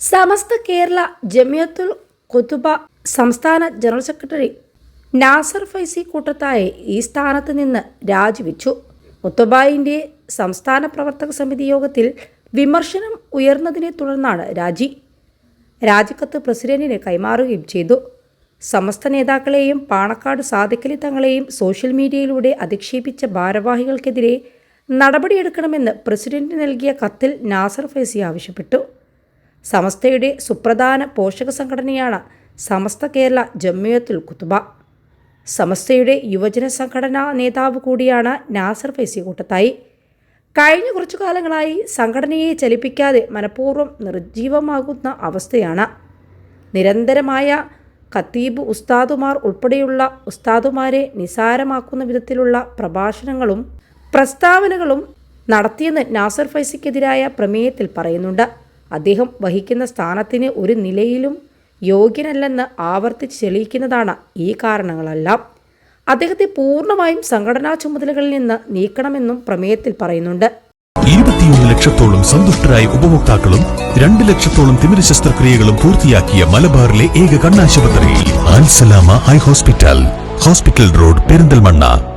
സമസ്ത കേരള ജമിയത്തുൽ കുത്തുബ സംസ്ഥാന general secretary Nasar Faizy കൂട്ടത്തായെ ഈ സ്ഥാനത്ത് നിന്ന് രാജിവെച്ചു. കുത്തുബായിന്റെ സംസ്ഥാന പ്രവർത്തക സമിതി യോഗത്തിൽ വിമർശനം ഉയർന്നതിനെ തുടർന്നാണ് രാജി. രാജിക്കത്ത് പ്രസിഡന്റിന് കൈമാറുകയും ചെയ്തു. സമസ്ത നേതാക്കളെയും പാണക്കാട് സാധിക്കലി തങ്ങളെയും സോഷ്യൽ മീഡിയയിലൂടെ അധിക്ഷേപിച്ച ഭാരവാഹികൾക്കെതിരെ നടപടിയെടുക്കണമെന്ന് പ്രസിഡന്റ് നൽകിയ കത്തിൽ നാസർ ഫൈസി ആവശ്യപ്പെട്ടു. സമസ്തയുടെ സുപ്രധാന പോഷക സംഘടനയാണ് സമസ്ത കേരള ജമ്മിയത്തുൽ കുത്തുബ സമസ്തയുടെ യുവജന സംഘടനാ നേതാവ് കൂടിയാണ് നാസർ ഫൈസി കൂട്ടത്തായി. കഴിഞ്ഞ കുറച്ചു കാലങ്ങളായി സംഘടനയെ ചലിപ്പിക്കാതെ മനഃപൂർവം നിർജീവമാകുന്ന അവസ്ഥയാണ്. നിരന്തരമായ ഖത്തീബ് ഉസ്താദുമാർ ഉൾപ്പെടെയുള്ള ഉസ്താദുമാരെ നിസാരമാക്കുന്ന വിധത്തിലുള്ള പ്രഭാഷണങ്ങളും പ്രസ്താവനകളും നടത്തിയെന്ന് നാസർ ഫൈസിക്കെതിരായ പ്രമേയത്തിൽ പറയുന്നുണ്ട്. അദ്ദേഹം വഹിക്കുന്ന സ്ഥാനത്തിന് ഒരു നിലയിലും യോഗ്യനല്ലെന്ന് ആവർത്തിച്ച് തെളിയിക്കുന്നതാണ് ഈ കാരണങ്ങളെല്ലാം. അദ്ദേഹത്തെ പൂർണമായും സംഘടനാ ചുമതലകളിൽ നിന്ന് നീക്കണമെന്നും പ്രമേയത്തിൽ പറയുന്നുണ്ട്. ഇരുപത്തിയൊന്ന് ലക്ഷത്തോളം സന്തുഷ്ടരായ ഉപഭോക്താക്കളും രണ്ട് ലക്ഷത്തോളം തിമിര ശസ്ത്രക്രിയകളും പൂർത്തിയാക്കിയ മലബാറിലെ ഏക കണ്ണാശുപത്രി Al Salama eye hospital hospital road Perinthalmanna.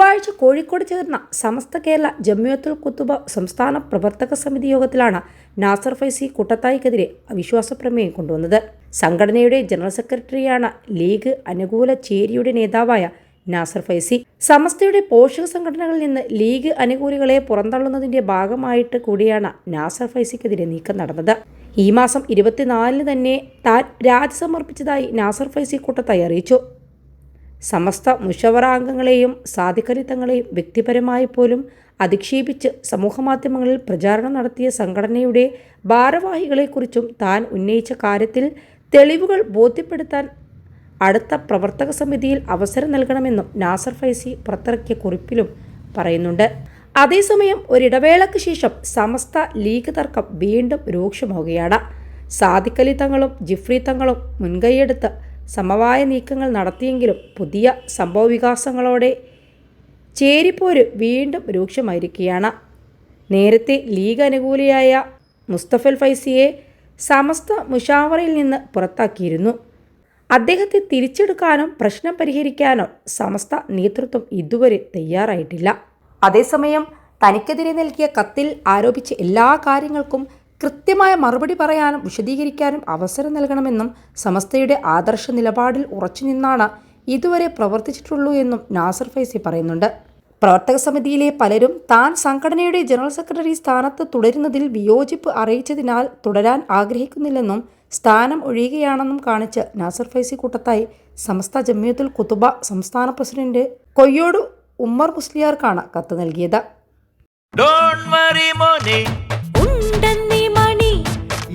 ചൊവ്വാഴ്ച കോഴിക്കോട് ചേർന്ന സമസ്ത കേരള ജമ്മിയത്തുൽ കുത്തുബ സംസ്ഥാന പ്രവർത്തക സമിതി യോഗത്തിലാണ് നാസർ ഫൈസി കൂട്ടത്തായിക്കെതിരെ അവിശ്വാസ പ്രമേയം കൊണ്ടുവന്നത്. സംഘടനയുടെ ജനറൽ സെക്രട്ടറിയാണ് ലീഗ് അനുകൂല ചേരിയുടെ നേതാവായ നാസർ ഫൈസി. സമസ്തയുടെ പോഷക സംഘടനകളിൽ നിന്ന് ലീഗ് അനുകൂലികളെ പുറന്തള്ളുന്നതിന്റെ ഭാഗമായിട്ട് കൂടിയാണ് നാസർ ഫൈസിക്കെതിരെ നീക്കം നടന്നത്. ഈ മാസം ഇരുപത്തിനാലിന് തന്നെ താൻ രാജി സമർപ്പിച്ചതായി നാസർ ഫൈസി കൂട്ടത്തായി അറിയിച്ചു. സമസ്ത മുഷവറാംഗങ്ങളെയും സാധിക്കലിത്തങ്ങളെയും വ്യക്തിപരമായി പോലും അധിക്ഷേപിച്ച് സമൂഹമാധ്യമങ്ങളിൽ പ്രചാരണം നടത്തിയ സംഘടനയുടെ ഭാരവാഹികളെക്കുറിച്ചും താൻ ഉന്നയിച്ച കാര്യത്തിൽ തെളിവുകൾ ബോധ്യപ്പെടുത്താൻ അടുത്ത പ്രവർത്തക സമിതിയിൽ അവസരം നൽകണമെന്നും നാസർ ഫൈസി പുറത്തിറക്കിയ കുറിപ്പിലും പറയുന്നുണ്ട്. അതേസമയം ഒരിടവേളയ്ക്ക് ശേഷം സമസ്ത ലീഗ് തർക്കം വീണ്ടും രൂക്ഷമാവുകയാണ്. സാദിഖലി തങ്ങളും ജിഫ്രി തങ്ങളും മുൻകൈയെടുത്ത് സമവായ നീക്കങ്ങൾ നടത്തിയെങ്കിലും പുതിയ സംഭവവികാസങ്ങളോടെ ചേരിപ്പോര് വീണ്ടും രൂക്ഷമായിരിക്കുകയാണ്. നേരത്തെ ലീഗ് അനുകൂലിയായ മുസ്തഫൽ ഫൈസിയെ സമസ്ത മുഷാവറയിൽ നിന്ന് പുറത്താക്കിയിരുന്നു. അദ്ദേഹത്തെ തിരിച്ചെടുക്കാനോ പ്രശ്നം പരിഹരിക്കാനോ സമസ്ത നേതൃത്വം ഇതുവരെ തയ്യാറായിട്ടില്ല. അതേസമയം തനിക്കെതിരെ നൽകിയ കത്തിൽ ആരോപിച്ച എല്ലാ കാര്യങ്ങൾക്കും കൃത്യമായ മറുപടി പറയാനും വിശദീകരിക്കാനും അവസരം നൽകണമെന്നും സമസ്തയുടെ ആദർശ നിലപാടിൽ ഉറച്ചുനിന്നാണ് ഇതുവരെ പ്രവർത്തിച്ചിട്ടുള്ളൂ എന്നും നാസർ ഫൈസി പറയുന്നുണ്ട്. പ്രവർത്തക സമിതിയിലെ പലരും താൻ സംഘടനയുടെ ജനറൽ സെക്രട്ടറി സ്ഥാനത്ത് തുടരുന്നതിൽ വിയോജിപ്പ് അറിയിച്ചതിനാൽ തുടരാൻ ആഗ്രഹിക്കുന്നില്ലെന്നും സ്ഥാനം ഒഴിയുകയാണെന്നും കാണിച്ച് നാസർ ഫൈസി കൂട്ടത്തായി സമസ്ത ജമ്മിയത്തുൽ കുത്തുബ സംസ്ഥാന പ്രസിഡന്റ് കൊയ്യോട് ഉമ്മർ മുസ്ലിയാർക്കാണ് കത്ത് നൽകിയത്.